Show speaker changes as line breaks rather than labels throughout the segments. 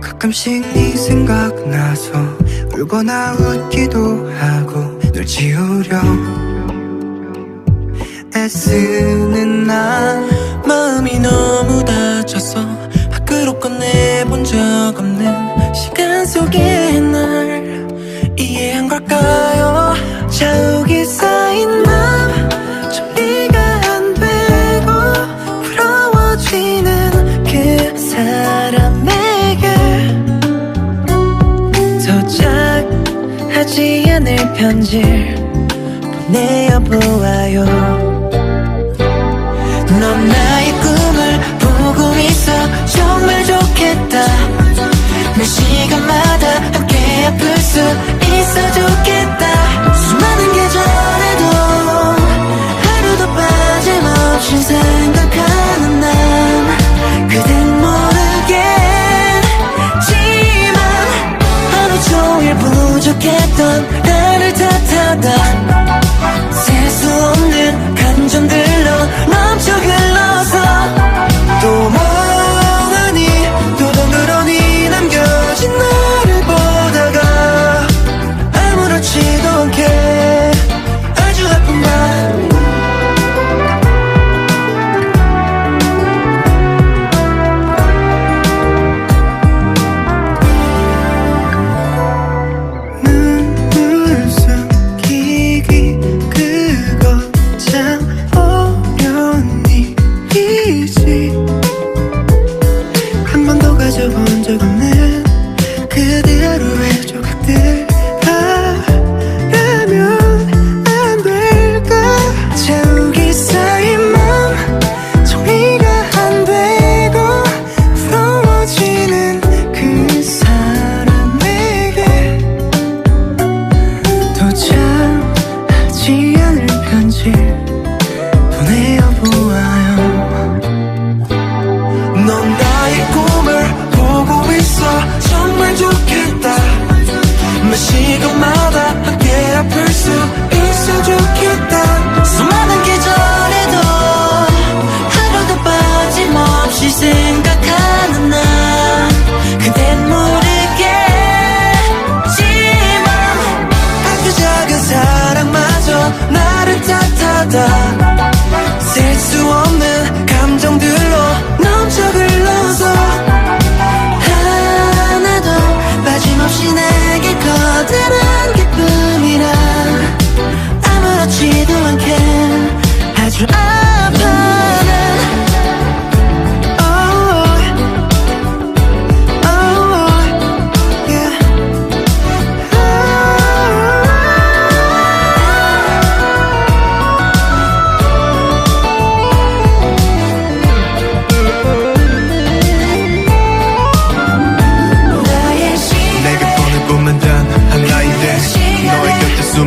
가끔씩 네 생각나서 울거나 웃기도 하고 널 지우려 애쓰는 난 편지를 보내어보아요. 넌 나의 꿈을 보고 있어. 정말 좋겠다. 매 시간마다 함께 아플 수 있어 좋겠다. 수많은 계절에도 하루도 빠짐없이 생각하는 난 그댄 모르겠지만 하루 종일 부족했던 나 를 가져본 적 없는 그대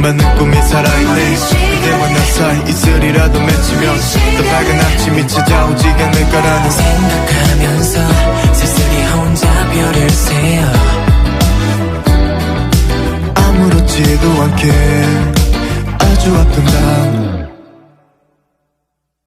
수많은 꿈이 살아있네. 그대와 나 사이 이슬이라도 맺히면 더 밝은 아침이 찾아오지 않을 거라는
생각하면서 쓸쓸히 혼자 별을 세어
아무렇지도 않게 아주 아픈 밤